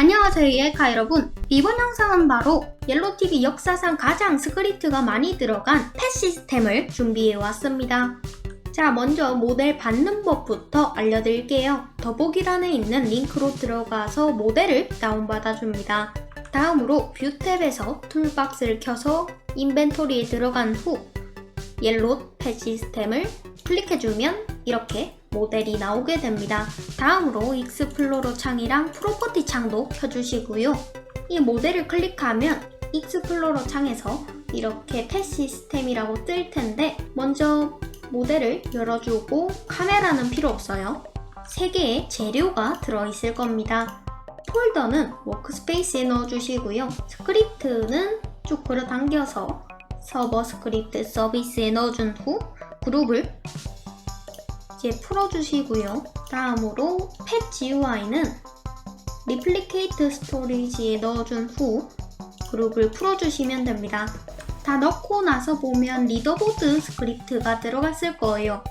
안녕하세요 예카 여러분. 이번 영상은 바로 옐로TV 역사상 가장 스크립트가 많이 들어간 펫 시스템을 준비해 왔습니다. 자 먼저 모델 받는 법부터 알려드릴게요. 더보기란에 있는 링크로 들어가서 모델을 다운받아 줍니다. 다음으로 뷰 탭에서 툴박스를 켜서 인벤토리에 들어간 후 옐로 펫 시스템을 클릭해주면 이렇게 모델이 나오게 됩니다. 다음으로 익스플로러 창이랑 프로퍼티 창도 켜주시고요. 이 모델을 클릭하면 익스플로러 창에서 이렇게 펫 시스템이라고 뜰 텐데 먼저 모델을 열어주고 카메라는 필요 없어요. 3개의 재료가 들어있을 겁니다. 폴더는 워크스페이스에 넣어주시고요. 스크립트는 쭉 끌어당겨서 서버 스크립트 서비스에 넣어준 후 그룹을 이제 풀어주시고요. 다음으로 펫 GUI는 리플리케이트 스토리지에 넣어준 후 그룹을 풀어주시면 됩니다. 다 넣고 나서 보면 리더보드 스크립트가 들어갔을 거예요.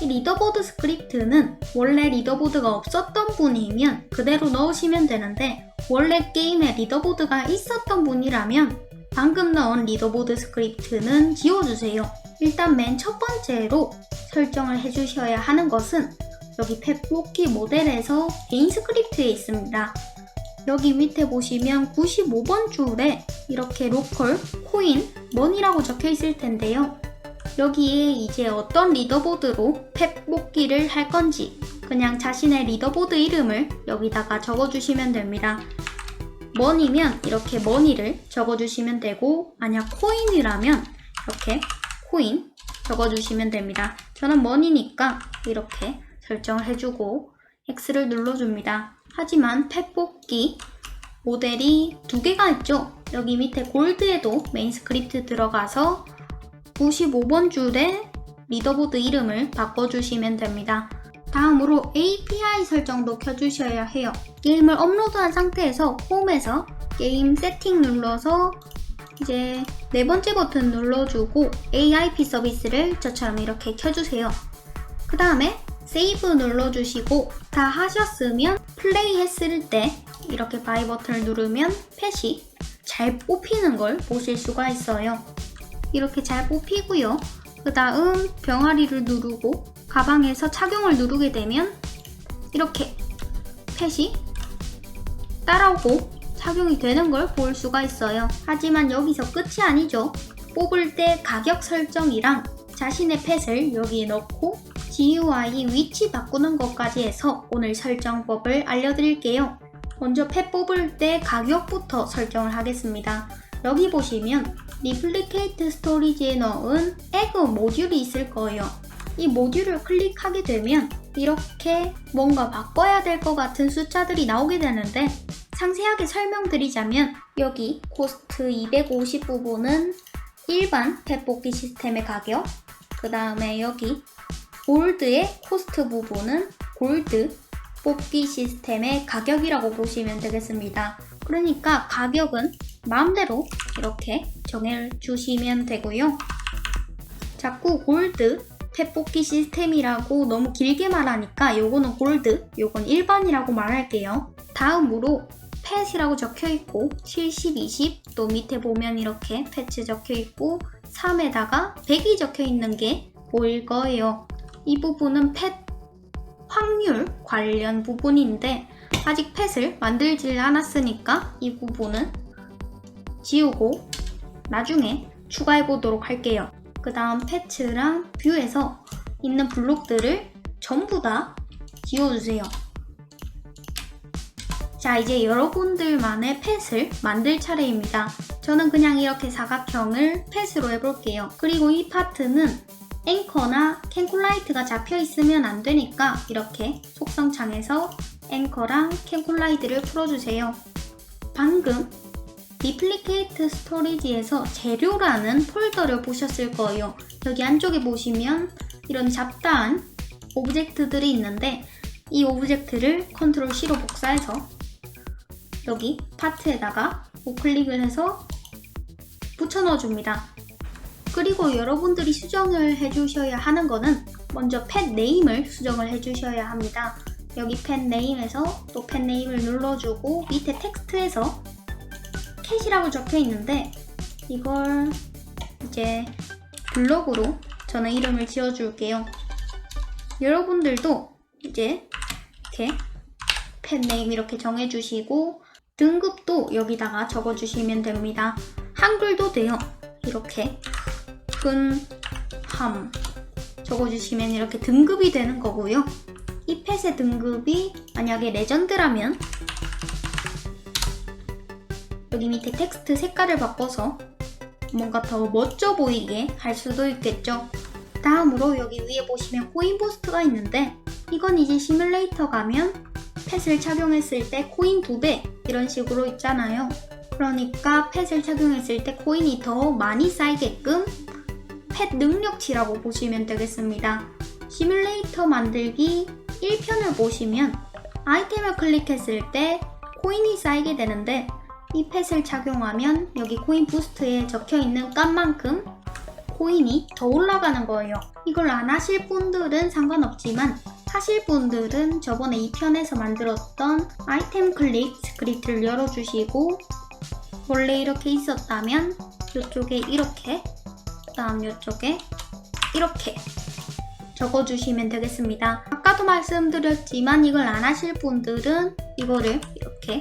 이 리더보드 스크립트는 원래 리더보드가 없었던 분이면 그대로 넣으시면 되는데 원래 게임에 리더보드가 있었던 분이라면 방금 넣은 리더보드 스크립트는 지워주세요. 일단 맨 첫 번째로 설정을 해주셔야 하는 것은 여기 펫뽑기 모델에서 개인 스크립트에 있습니다. 여기 밑에 보시면 95번 줄에 이렇게 로컬, 코인, 머니라고 적혀 있을 텐데요. 여기에 이제 어떤 리더보드로 펫 뽑기를 할 건지 그냥 자신의 리더보드 이름을 여기다가 적어주시면 됩니다. 머니면 이렇게 머니를 적어주시면 되고 만약 코인이라면 이렇게 코인 적어주시면 됩니다. 저는 머니니까 이렇게 설정을 해주고 X를 눌러줍니다. 하지만 펫 뽑기 모델이 두 개가 있죠. 여기 밑에 골드에도 메인 스크립트 들어가서 95번 줄에 리더보드 이름을 바꿔주시면 됩니다. 다음으로 API 설정도 켜주셔야 해요. 게임을 업로드한 상태에서 홈에서 게임 세팅 눌러서 이제 네 번째 버튼 눌러주고 AIP 서비스를 저처럼 이렇게 켜주세요. 그 다음에 세이브 눌러주시고 다 하셨으면 플레이 했을 때 이렇게 바이 버튼을 누르면 펫이 잘 뽑히는 걸 보실 수가 있어요. 이렇게 잘 뽑히고요. 그 다음 병아리를 누르고 가방에서 착용을 누르게 되면 이렇게 펫이 따라오고 착용이 되는 걸 볼 수가 있어요. 하지만 여기서 끝이 아니죠. 뽑을 때 가격 설정이랑 자신의 펫을 여기에 넣고 GUI 위치 바꾸는 것까지 해서 오늘 설정법을 알려드릴게요. 먼저 펫 뽑을 때 가격부터 설정을 하겠습니다. 여기 보시면 리플리케이트 스토리지에 넣은 에그 모듈이 있을 거예요. 이 모듈을 클릭하게 되면 이렇게 뭔가 바꿔야 될 것 같은 숫자들이 나오게 되는데 상세하게 설명드리자면 여기 코스트 250 부분은 일반 펫 뽑기 시스템의 가격 그 다음에 여기 골드의 코스트 부분은 골드 뽑기 시스템의 가격이라고 보시면 되겠습니다. 그러니까 가격은 마음대로 이렇게 정해주시면 되고요. 자꾸 골드 펫 뽑기 시스템이라고 너무 길게 말하니까 요거는 골드, 요건 일반이라고 말할게요. 다음으로 펫이라고 적혀 있고 70, 20, 또 밑에 보면 이렇게 패치 적혀 있고 3에다가 100이 적혀 있는 게 보일 거예요. 이 부분은 펫 확률 관련 부분인데 아직 펫을 만들질 않았으니까 이 부분은 지우고 나중에 추가해 보도록 할게요. 그 다음 패츠랑 뷰에서 있는 블록들을 전부 다 지워주세요. 자, 이제 여러분들만의 펫을 만들 차례입니다. 저는 그냥 이렇게 사각형을 펫으로 해볼게요. 그리고 이 파트는 앵커나 캔콜라이트가 잡혀 있으면 안 되니까 이렇게 속성창에서 앵커랑 캔콜라이트를 풀어주세요. 방금 리플리케이트 스토리지에서 재료라는 폴더를 보셨을 거예요. 여기 안쪽에 보시면 이런 잡다한 오브젝트들이 있는데 이 오브젝트를 컨트롤 C로 복사해서 여기 파트에다가 우클릭을 해서 붙여 넣어줍니다. 그리고 여러분들이 수정을 해주셔야 하는 거는 먼저 펫 네임을 수정을 해주셔야 합니다. 여기 펜 네임에서 또 펜 네임을 눌러주고 밑에 텍스트에서 캣이라고 적혀 있는데 이걸 이제 블록으로 저는 이름을 지어줄게요. 여러분들도 이제 이렇게 펜 네임 이렇게 정해주시고 등급도 여기다가 적어주시면 됩니다. 한글도 돼요. 이렇게 근함 적어주시면 이렇게 등급이 되는 거고요. 이 펫의 등급이 만약에 레전드라면 여기 밑에 텍스트 색깔을 바꿔서 뭔가 더 멋져 보이게 할 수도 있겠죠. 다음으로 여기 위에 보시면 코인 부스트가 있는데 이건 이제 시뮬레이터 가면 펫을 착용했을 때 코인 2배 이런 식으로 있잖아요. 그러니까 펫을 착용했을 때 코인이 더 많이 쌓이게끔 펫 능력치라고 보시면 되겠습니다. 시뮬레이터 만들기 1편을 보시면 아이템을 클릭했을 때 코인이 쌓이게 되는데 이 펫을 착용하면 여기 코인 부스트에 적혀 있는 값만큼 코인이 더 올라가는 거예요. 이걸 안 하실 분들은 상관없지만 하실 분들은 저번에 2편에서 만들었던 아이템 클릭 스크립트를 열어주시고 원래 이렇게 있었다면 이쪽에 이렇게 다음 이쪽에 이렇게 적어주시면 되겠습니다. 아까도 말씀드렸지만 이걸 안 하실 분들은 이거를 이렇게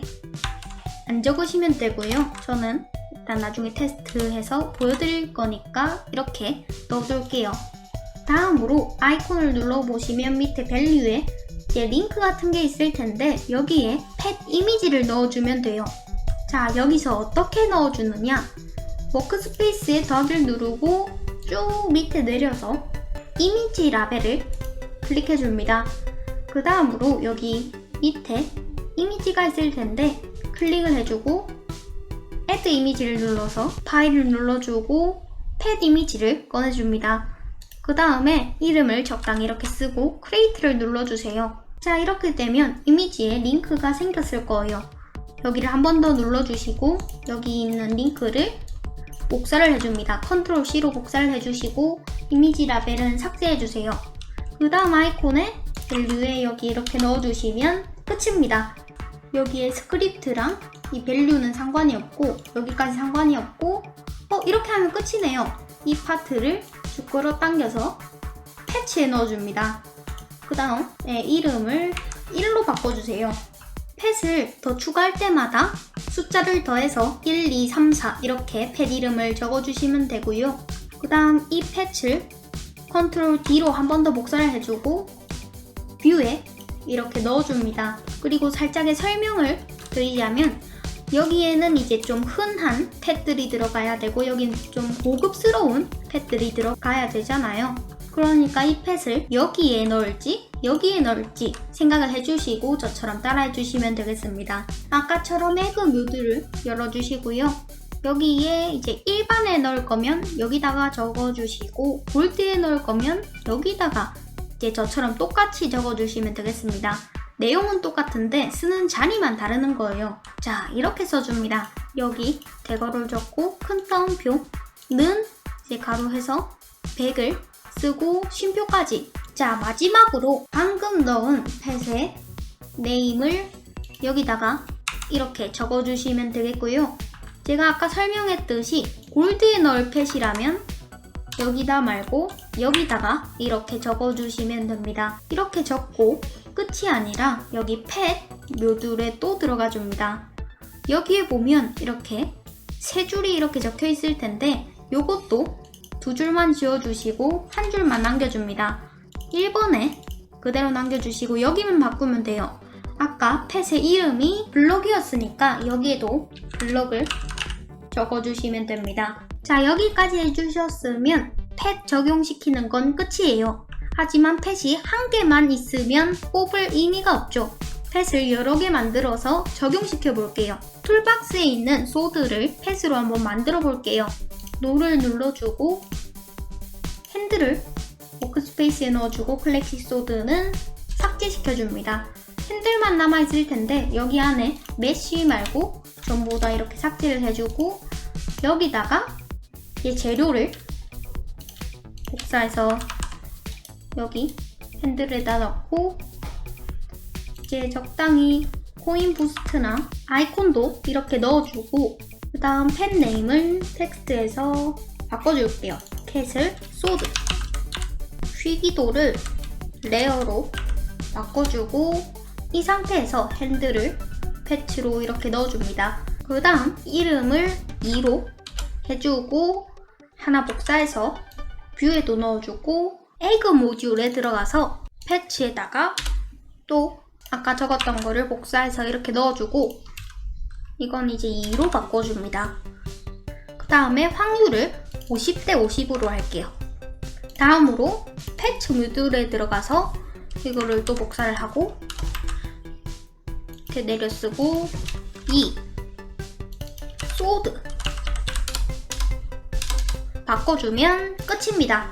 안 적으시면 되고요. 저는 일단 나중에 테스트해서 보여드릴 거니까 이렇게 넣어둘게요. 다음으로 아이콘을 눌러보시면 밑에 밸류에 이제 링크 같은 게 있을 텐데 여기에 펫 이미지를 넣어주면 돼요. 자 여기서 어떻게 넣어주느냐 워크스페이스에 더블 누르고 쭉 밑에 내려서 이미지 라벨을 클릭해 줍니다. 그 다음으로 여기 밑에 이미지가 있을 텐데 클릭을 해주고 Add 이미지를 눌러서 파일을 눌러주고 펫 이미지를 꺼내줍니다. 그 다음에 이름을 적당히 이렇게 쓰고 크리에이트를 눌러주세요. 자 이렇게 되면 이미지에 링크가 생겼을 거예요. 여기를 한 번 더 눌러주시고 여기 있는 링크를 복사를 해줍니다. 컨트롤 C로 복사를 해주시고 이미지 라벨은 삭제해주세요. 그 다음 아이콘에 밸류에 여기 이렇게 넣어주시면 끝입니다. 여기에 스크립트랑 이 밸류는 상관이 없고 여기까지 상관이 없고 어 이렇게 하면 끝이네요. 이 파트를 쭉 끌어당겨서 패치에 넣어줍니다. 그 다음 네, 이름을 1로 바꿔주세요. 펫을 더 추가할 때마다 숫자를 더해서 1, 2, 3, 4 이렇게 펫 이름을 적어주시면 되고요. 그 다음 이 펫을 컨트롤 D로 한 번 더 복사를 해주고 뷰에 이렇게 넣어줍니다. 그리고 살짝의 설명을 드리자면 여기에는 이제 좀 흔한 펫들이 들어가야 되고 여긴 좀 고급스러운 펫들이 들어가야 되잖아요. 그러니까 이 펫을 여기에 넣을지 여기에 넣을지 생각을 해주시고 저처럼 따라해 주시면 되겠습니다. 아까처럼 에그 묘드를 열어주시고요. 여기에 이제 일반에 넣을 거면 여기다가 적어주시고 골드에 넣을 거면 여기다가 이제 저처럼 똑같이 적어주시면 되겠습니다. 내용은 똑같은데 쓰는 자리만 다르는 거예요. 자 이렇게 써줍니다. 여기 대괄호를 적고 큰 따옴표는 이제 가로해서 100을 쓰고 쉼표까지 자 마지막으로 방금 넣은 펫의 네임을 여기다가 이렇게 적어주시면 되겠고요. 제가 아까 설명했듯이 골드에 넣을 펫이라면 여기다 말고 여기다가 이렇게 적어주시면 됩니다. 이렇게 적고 끝이 아니라 여기 펫 묘듈에 또 들어가 줍니다. 여기에 보면 이렇게 세 줄이 이렇게 적혀 있을 텐데 요것도 두 줄만 지워주시고 한 줄만 남겨줍니다. 1번에 그대로 남겨주시고 여기만 바꾸면 돼요. 아까 펫의 이름이 블럭이었으니까 여기에도 블럭을 적어주시면 됩니다. 자 여기까지 해주셨으면 펫 적용시키는 건 끝이에요. 하지만 펫이 한 개만 있으면 뽑을 의미가 없죠. 펫을 여러 개 만들어서 적용시켜 볼게요. 툴박스에 있는 소드를 펫으로 한번 만들어 볼게요. 노를 눌러주고 핸들을 워크스페이스에 넣어주고 클래식 소드는 삭제시켜줍니다. 핸들만 남아있을 텐데 여기 안에 메쉬 말고 전부 다 이렇게 삭제를 해주고 여기다가 이 재료를 복사해서 여기 핸들에다 넣고 이제 적당히 코인 부스트나 아이콘도 이렇게 넣어주고 그 다음 펜 네임을 텍스트에서 바꿔줄게요. 캣을 소드 쉬기도를 레어로 바꿔주고 이 상태에서 핸들을 패치로 이렇게 넣어줍니다. 그 다음 이름을 2로 해주고 하나 복사해서 뷰에도 넣어주고 에그 모듈에 들어가서 패치에다가 또 아까 적었던 거를 복사해서 이렇게 넣어주고 이건 이제 2로 바꿔줍니다. 그 다음에 확률을 50대 50으로 할게요. 다음으로 패치 모듈에 들어가서 이거를 또 복사를 하고 이렇게 내려쓰고 2 소드 바꿔주면 끝입니다.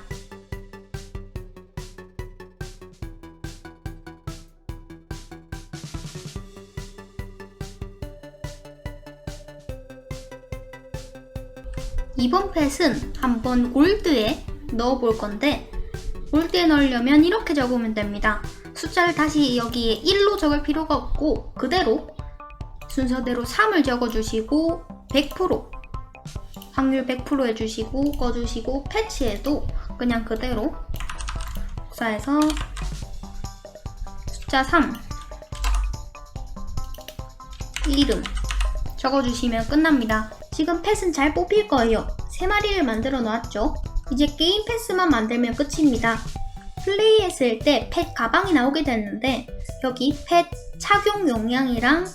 이번 펫은 한번 골드에 넣어볼 건데 골드에 넣으려면 이렇게 적으면 됩니다. 숫자를 다시 여기에 1로 적을 필요가 없고 그대로 순서대로 3을 적어주시고 100% 확률 100% 해주시고 꺼주시고 패치에도 그냥 그대로 복사해서 숫자 3 이름 적어주시면 끝납니다. 지금 펫은 잘 뽑힐 거예요. 3마리를 만들어 놨죠. 이제 게임 패스만 만들면 끝입니다. 플레이했을 때 펫 가방이 나오게 됐는데 여기 펫 착용 용량이랑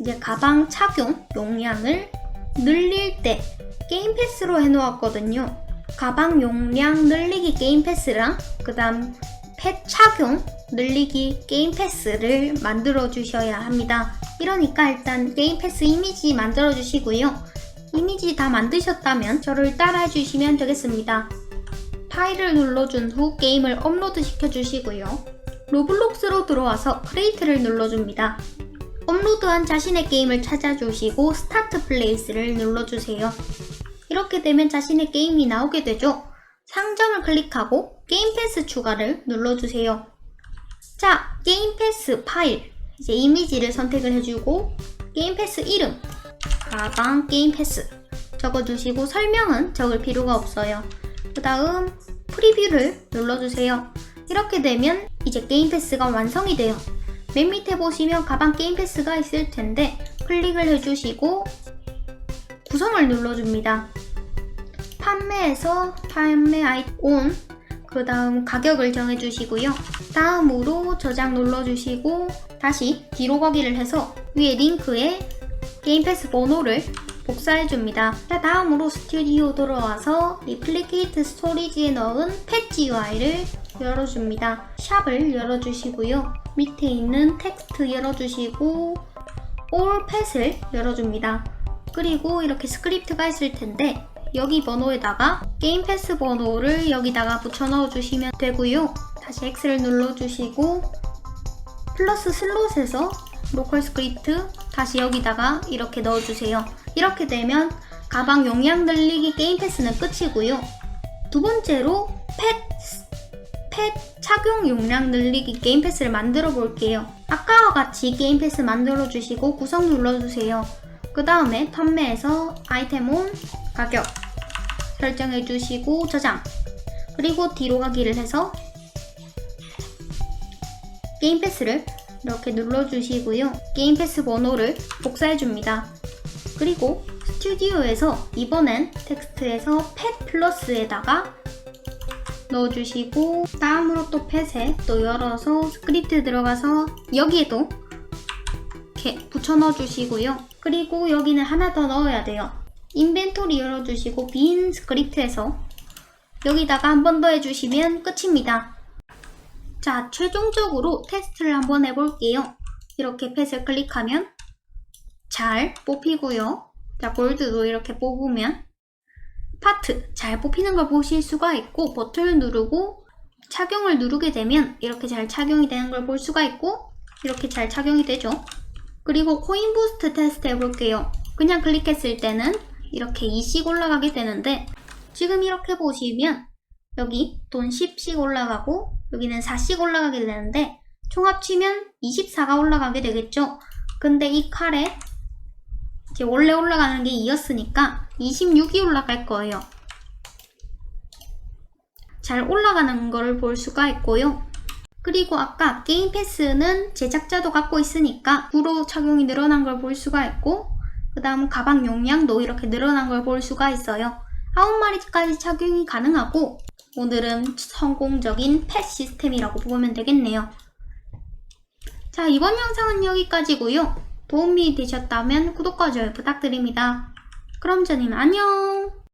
이제 가방 착용 용량을 늘릴 때 게임 패스로 해놓았거든요. 가방 용량 늘리기 게임 패스랑 그 다음 펫 착용 늘리기 게임 패스를 만들어 주셔야 합니다. 이러니까 일단 게임 패스 이미지 만들어 주시고요. 이미지 다 만드셨다면 저를 따라 해 주시면 되겠습니다. 파일을 눌러준 후 게임을 업로드 시켜 주시고요. 로블록스로 들어와서 크레이트를 눌러줍니다. 업로드한 자신의 게임을 찾아주시고 스타트 플레이스를 눌러주세요. 이렇게 되면 자신의 게임이 나오게 되죠. 상점을 클릭하고 게임 패스 추가를 눌러주세요. 자, 게임 패스 파일 이제 이미지를 선택을 해주고 게임 패스 이름 가방 게임 패스 적어주시고 설명은 적을 필요가 없어요. 그 다음 프리뷰를 눌러주세요. 이렇게 되면 이제 게임 패스가 완성이 돼요. 맨 밑에 보시면 가방 게임 패스가 있을 텐데 클릭을 해주시고 구성을 눌러줍니다. 판매에서 판매 아이콘 그 다음 가격을 정해주시고요. 다음으로 저장 눌러주시고 다시 뒤로 가기를 해서 위에 링크에 게임 패스 번호를 복사해줍니다. 자, 다음으로 스튜디오 들어와서 리플리케이트 스토리지에 넣은 펫 GUI를 열어줍니다. 샵을 열어주시고요. 밑에 있는 텍스트 열어주시고 all 펫을 열어줍니다. 그리고 이렇게 스크립트가 있을 텐데 여기 번호에다가 게임 패스 번호를 여기다가 붙여 넣어 주시면 되고요. 다시 X를 눌러 주시고 플러스 슬롯에서 로컬 스크립트 다시 여기다가 이렇게 넣어 주세요. 이렇게 되면 가방 용량 늘리기 게임 패스는 끝이고요. 두 번째로 펫, 펫 착용 용량 늘리기 게임 패스를 만들어 볼게요. 아까와 같이 게임 패스 만들어 주시고 구성 눌러 주세요. 그 다음에 판매에서 아이템 온 가격 설정해 주시고 저장 그리고 뒤로 가기를 해서 게임 패스를 이렇게 눌러 주시고요. 게임 패스 번호를 복사해 줍니다. 그리고 스튜디오에서 이번엔 텍스트에서 펫 플러스에다가 넣어주시고 다음으로 또 펫에 또 열어서 스크립트 들어가서 여기에도 이렇게 붙여 넣어주시고요. 그리고 여기는 하나 더 넣어야 돼요. 인벤토리 열어주시고 빈 스크립트에서 여기다가 한 번 더 해주시면 끝입니다. 자, 최종적으로 테스트를 한번 해볼게요. 이렇게 펫을 클릭하면 잘 뽑히고요. 자, 골드도 이렇게 뽑으면 파트 잘 뽑히는 걸 보실 수가 있고 버튼을 누르고 착용을 누르게 되면 이렇게 잘 착용이 되는 걸 볼 수가 있고 이렇게 잘 착용이 되죠. 그리고 코인 부스트 테스트 해볼게요. 그냥 클릭했을 때는 이렇게 2씩 올라가게 되는데 지금 이렇게 보시면 여기 돈 10씩 올라가고 여기는 4씩 올라가게 되는데 총 합치면 24가 올라가게 되겠죠. 근데 이 칼에 이제 원래 올라가는 게 2였으니까 26이 올라갈 거예요. 잘 올라가는 걸 볼 수가 있고요. 그리고 아까 게임 패스는 제작자도 갖고 있으니까 구로 착용이 늘어난 걸 볼 수가 있고 그 다음 가방 용량도 이렇게 늘어난 걸 볼 수가 있어요. 9마리까지 착용이 가능하고 오늘은 성공적인 펫 시스템이라고 보면 되겠네요. 자 이번 영상은 여기까지고요. 도움이 되셨다면 구독과 좋아요 부탁드립니다. 그럼 저는 안녕